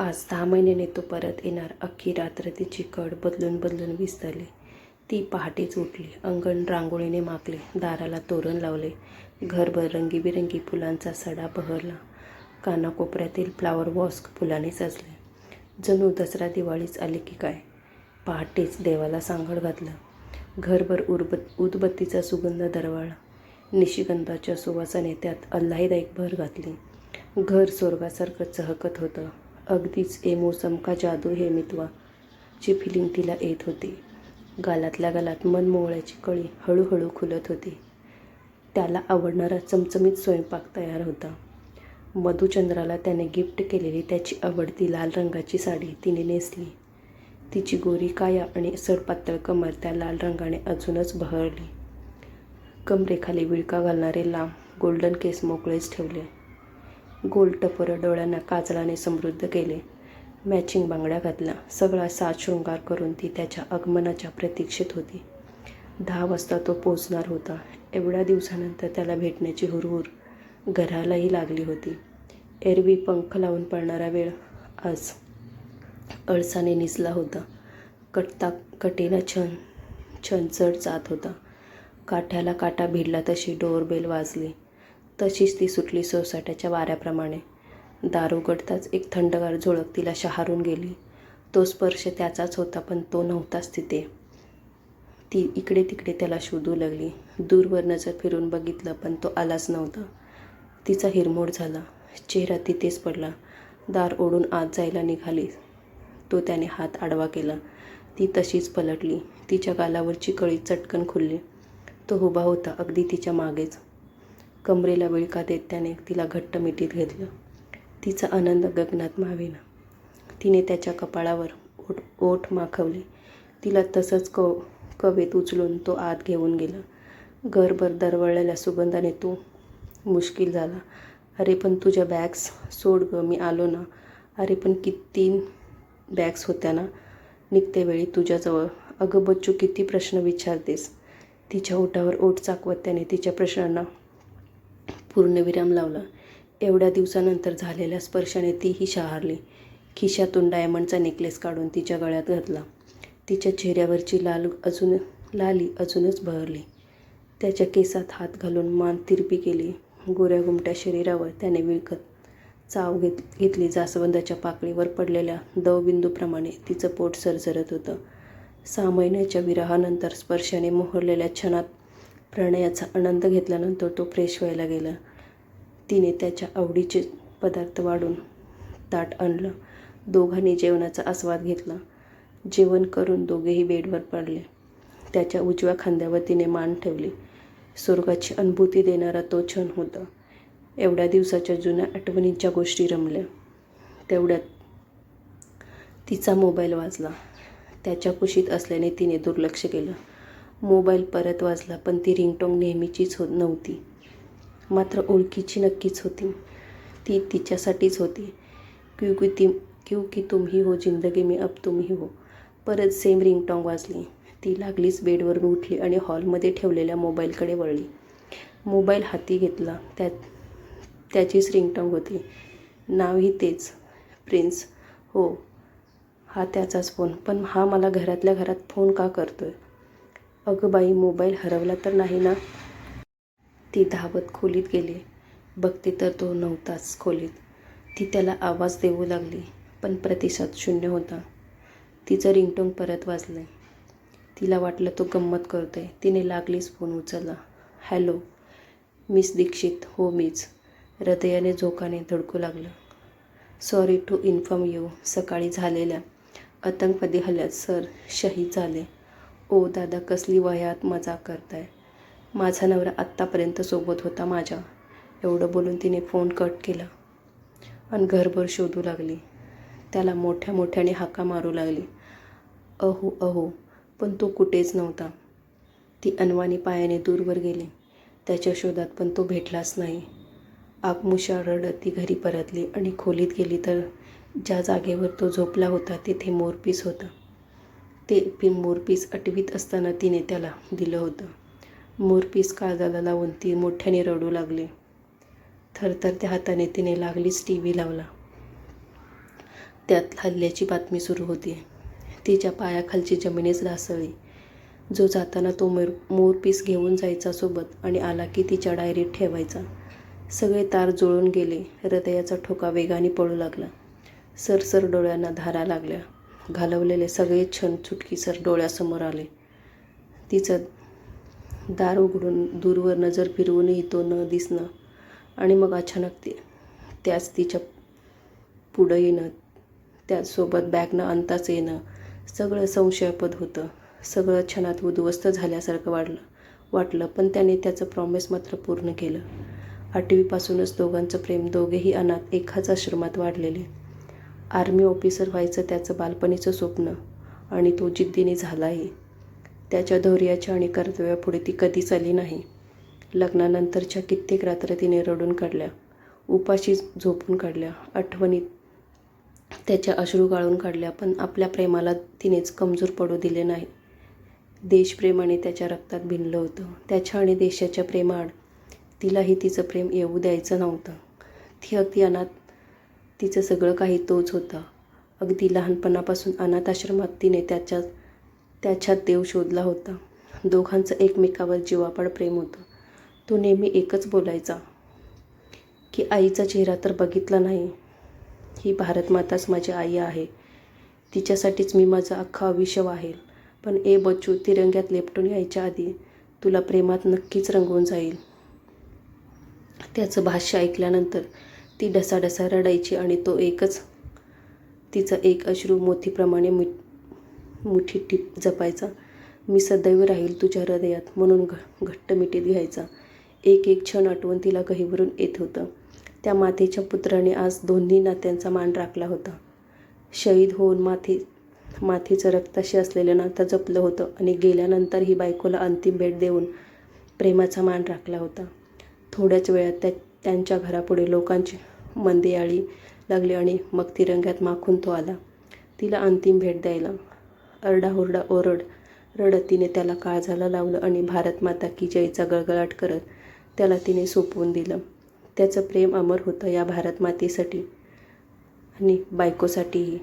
आज दहा महिन्याने तो परत येणार. अख्खी रात्र तिची कड बदलून बदलून विसरली. ती पहाटेच उठली. अंगण रांगोळीने माकले दाराला तोरण लावले. घरभर रंगीबिरंगी फुलांचा सडा बहरला. कानाकोपऱ्यातील फ्लावर वॉस्क फुलाने सजले. जणू दसरा दिवाळीच आली की काय? पहाटेच देवाला सांगड घातलं. घरभर उरबत उदबत्तीचा सुगंध दरवळला. निशिगंधाच्या सुवासाने त्यात अल्लाहीदायक भर घातली. घर स्वर्गासारखं चहकत होतं. अगदीच ए मोसम का जादू हे मितवाची फिलिंग तिला येत होती. गालातल्या गालात मनमोहळ्याची कळी हळूहळू खुलत होती. त्याला आवडणारा चमचमीत स्वयंपाक तयार होता. मधुचंद्राला त्याने गिफ्ट केलेली त्याची आवडती लाल रंगाची साडी तिने नेसली. तिची गोरी काया आणि सडपातळ कमर त्या लाल रंगाने अजूनच बहरली. कमरेखाली विळका घालणारे लांब गोल्डन केस मोकळेच ठेवले. गोल टपोरं डोळ्यांना काजळाने समृद्ध केले. मॅचिंग बांगड्या घातल्या. सगळा साज शृंगार करून ती त्याच्या आगमनाच्या प्रतीक्षेत होती. दहा वाजता तो पोचणार होता. एवढ्या दिवसानंतर त्याला भेटण्याची हुरहुर घरालाही लागली होती. एरवी पंख लावून पडणारा वेळ आज अळसाने निसला होता. कटता कटेला छन छनचड जात होता. काठ्याला काटा भिडला तशी डोअरबेल वाजली. तशीच ती सुटली सोसाट्याच्या वाऱ्याप्रमाणे. दार उघडताच एक थंडगार झुळक तिला शहारून गेली. तो स्पर्श त्याचाच होता पण तो नव्हताच तिथे ती इकडे तिकडे त्याला शोधू लागली. दूरवर नजर फिरून बघितलं पण तो आलाच नव्हता. तिचा हिरमोड झाला. चेहरा तिथेच पडला. दार ओढून आत जायला निघाली. तो त्याने हात आडवा केला. ती तशीच पलटली. तिच्या गालावरची कळी चटकन खुलली. तो उभा होता अगदी तिच्या मागेच. कमरेला विळका देत त्याने तिला घट्ट मिठीत घेतलं. तिचा आनंद गगनात मावेना. तिने त्याच्या कपाळावर ओठ ओठ माखवले. तिला तसंच क कवेत उचलून तो आत घेऊन गेला. घरभर दरवळलेल्या सुगंधाने तो मुश्किल झाला. अरे पण तुझ्या बॅग्स सोड ग मी आलो ना. अरे पण किती बॅग्स होत्या ना. निघते वेळी तुझ्याजवळ. अगं बच्चू किती प्रश्न विचारतेस. तिच्या ओठावर ओठ चाकवत त्याने तिच्या प्रश्नांना पूर्णविराम लावला. एवढ्या दिवसानंतर झालेल्या स्पर्शाने तीही शहारली. खिशातून डायमंडचा नेकलेस काढून तिच्या गळ्यात घातला. तिच्या चेहऱ्यावरची लाल अजून लाली अजूनच बहरली. त्याच्या केसात हात घालून मान तिरपी केली. गोऱ्या गुमट्या शरीरावर त्याने विळखत चाव घेत घेतली. जास्वंदाच्या पाकळीवर पडलेल्या दवबिंदूप्रमाणे तिचं पोट सरसरत होतं. सहा महिन्याच्या विरहानंतर स्पर्शाने मोहरलेल्या क्षणात प्रणयाचा आनंद घेतल्यानंतर तो फ्रेश व्हायला गेला. तिने त्याच्या आवडीचे पदार्थ वाढून ताट आणलं. दोघांनी जेवणाचा आस्वाद घेतला. जेवण करून दोघेही बेडवर पडले. त्याच्या उजव्या खांद्यावर तिने मान ठेवली. स्वर्गाची अनुभूती देणारा तो क्षण होता. एवढ्या दिवसाच्या जुन्या आठवणींच्या गोष्टी रमल्या. तेवढ्यात तिचा मोबाईल वाजला. त्याच्या कुशीत असल्याने तिने दुर्लक्ष केलं. मोबाईल परत वाजला पण ती रिंगटोंग नेहमीचीच होत नव्हती. मात्र ओळखीची नक्कीच होती. ती तिच्यासाठीच होती. क्योंकि ती क्योंकि तुम ही हो जिंदगी मी अब तुम ही. हो परत सेम रिंगटॉंग वाजली. ती लागलीच बेडवरून उठली आणि हॉलमध्ये ठेवलेल्या मोबाईलकडे वळली. मोबाईल हाती घेतला. त्यात त्याचीच रिंगटॉंग होती. नावही तेच. प्रिन्स हो हा त्याचाच फोन. पण हा मला घरातल्या घरात फोन का करतो आहे अगं बाई मोबाईल हरवला तर नाही ना? ती धावत खोलीत गेली. बघते तर तो नव्हताच खोलीत. ती त्याला आवाज देऊ लागली पण प्रतिसाद शून्य होता. तिचं रिंगटोंग परत वाजलं तिला वाटलं तो गंमत करतोय. तिने लागलीच फोन उचलला. Hello miss Dikshit. हो मीच. हृदयाने झोकाने धडकू लागलं. Sorry to inform you. सकाळी झालेल्या आतंकवादी हल्ल्यात सर शहीद झाले. ओ दादा कसली वयात मजा करताय? माझा नवरा आत्तापर्यंत सोबत होता माझ्या. एवढं बोलून तिने फोन कट केला आणि घरभर शोधू लागली. त्याला मोठ्या मोठ्याने हाका मारू लागली. अहो अहो पण तो कुठेच नव्हता. ती अनवाणी पायाने दूरवर गेली. त्याच्या शोधात पण तो भेटलाच नाही. आगमुशा रडत ती घरी परतली आणि खोलीत गेली तर ज्या जागेवर तो झोपला होता तिथे मोरपीस होता. ते पी मोरपीस आठवीत असताना तिने त्याला दिलं होतं. मोरपीस काळजाला लावून ती मोठ्याने रडू लागली. थरथरत्या हाताने तिने लागलीच टी व्ही लावला. त्यात हल्ल्याची बातमी सुरू होती. तिच्या पायाखालची जमिनीच ढासळली. जो जाताना तो मोर मोरपीस घेऊन जायचा सोबत आणि आला की तिच्या डायरीत ठेवायचा. सगळे तार जुळून गेले. हृदयाचा ठोका वेगाने पळू लागला. सरसर डोळ्यांना धारा लागल्या. घालवलेले सगळे क्षण चुटकीसर डोळ्यासमोर आले. तिचं दार उघडून दूरवर नजर फिरवूनही तो न दिसणं आणि मग अचानक ते त्याच तिच्या पुढं येणं त्याचसोबत बॅगनं अंताच येणं सगळं संशयापद होतं. सगळं क्षणात उद्ध्वस्त झाल्यासारखं वाटलं वाटलं पण त्याने त्याचं प्रॉमिस मात्र पूर्ण केलं. आठवीपासूनच दोघांचं प्रेम दोघेही अनाथ एकाच आश्रमात वाढलेले. आर्मी ऑफिसर व्हायचं त्याचं बालपणीचं स्वप्न आणि तो जिद्दीने झालाही त्याच्या धैर्याच्या आणि कर्तव्यापुढे ती कधीच आली नाही. लग्नानंतरच्या कित्येक रात्र तिने रडून काढल्या उपाशी झोपून काढल्या आठवणीत त्याच्या अश्रू गाळून काढल्या पण आपल्या प्रेमाला तिनेच कमजोर पडू दिले नाही. देशप्रेमाने त्याच्या रक्तात भिनलं होतं. त्याच्या आणि देशाच्या प्रेमाआड तिलाही तिचं प्रेम येऊ द्यायचं नव्हतं. ती अगदी अनाथ तिचं सगळं काही तोच होता. अगदी लहानपणापासून अनाथ आश्रमात तिने त्याच्यात त्याच्यात देव शोधला होता. दोघांचं एकमेकावर जीवापाड प्रेम होतं. तो नेहमी एकच बोलायचा की आईचा चेहरा तर बघितला नाही. ही भारतमाताच माझी आई आहे. तिच्यासाठीच मी माझं अख्खं आयुष्य वाहेल. पण ए बच्चू तिरंग्यात लेपटून यायच्या आधी तुला प्रेमात नक्कीच रंगवून जाईल. त्याचं भाष्य ऐकल्यानंतर ती ढसाढसा रडायची आणि तो एकच तिचा एक अश्रू मोतीप्रमाणे मि मुठी टिप जपायचा. मी सदैव राहील तुझ्या हृदयात म्हणून घ घट्ट मिठीत घ्यायचा. एक एक क्षण आठवून तिला गहीवरून येत होतं. त्या मातेच्या पुत्राने आज दोन्ही नात्यांचा मान राखला होता. शहीद होऊन माथे माथेचं रक्ताशी असलेलं नातं जपलं होतं आणि गेल्यानंतर ही बायकोला अंतिम भेट देऊन प्रेमाचा मान राखला होता. थोड्याच वेळात त्या त्यांच्या घरापुढे लोकांची मंदियाळी लागली आणि मग ती रंगात माखून तो आला. तिला अंतिम भेट द्यायला. अरडाहुरडा ओरड रडत तिने त्याला काळजाला लावलं आणि भारत माता की जयचा गळगळाट करत त्याला तिने सोपवून दिलं. त्याचं प्रेम अमर होतं या भारत मातेसाठी आणि बायकोसाठीही.